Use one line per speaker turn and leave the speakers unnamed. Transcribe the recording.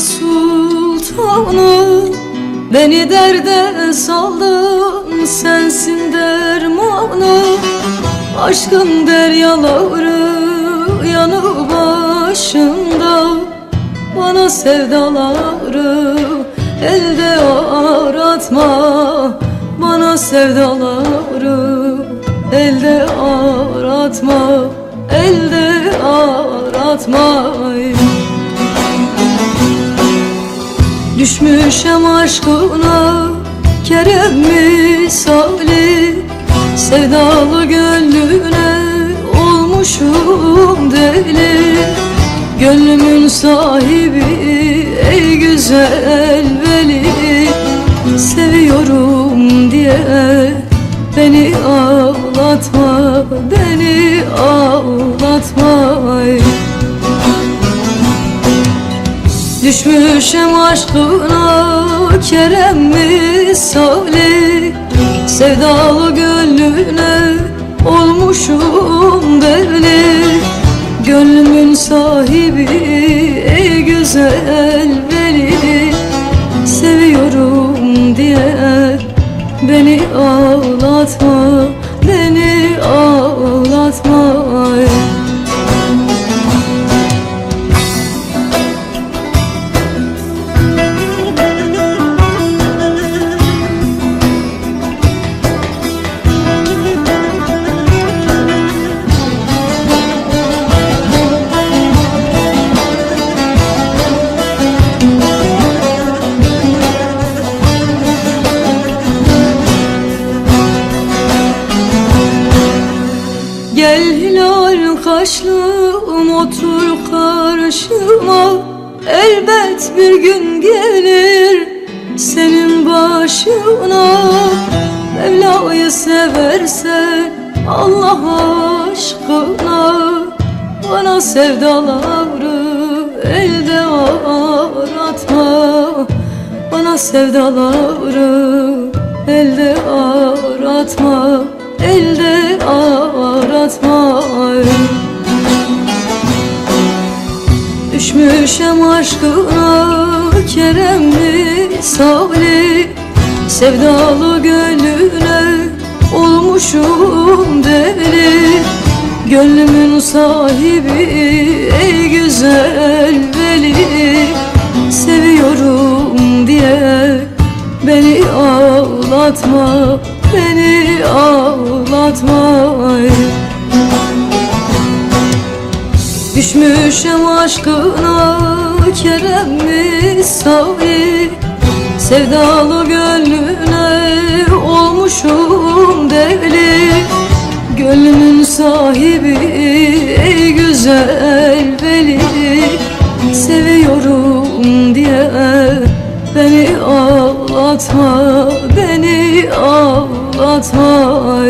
sultanı. Beni derde saldın sensin dermanı. Aşkın deryaları yanı başında. Bana sevdaları elde aratma. Bana sevdaları elde aratma. Elde aratma Düşmüşem aşkına Kerem misali Sevdalı gönlüne olmuşum deli. Gönlümün sahibi ey güzel veli. Seviyorum diye beni ağlatma Beni ağlatma Düşmüşem aşkına Kerem misali Sevdalı gönlüne olmuşum deli Gönlümün sahibi ey güzel veli. Seviyorum diye beni ağlatma Beni kaşlım otur karşıma. Elbet bir gün gelir senin başına. Mevla'yı seversen Allah aşkına. Bana sevdaları elde aratma Bana sevdaları elde aratma Elde aratma Düşmüşem aşkına Kerem misali Sevdalı gönlüne olmuşum deli. Gönlümün sahibi ey güzel veli. Seviyorum diye beni ağlatma Beni ağlatma Düşmüşem aşkına Kerem misali Sevdalı gönlüne olmuşum deli. Gönlümün sahibi ey güzel veli. Seviyorum diye beni ağlatma Beni ağlatma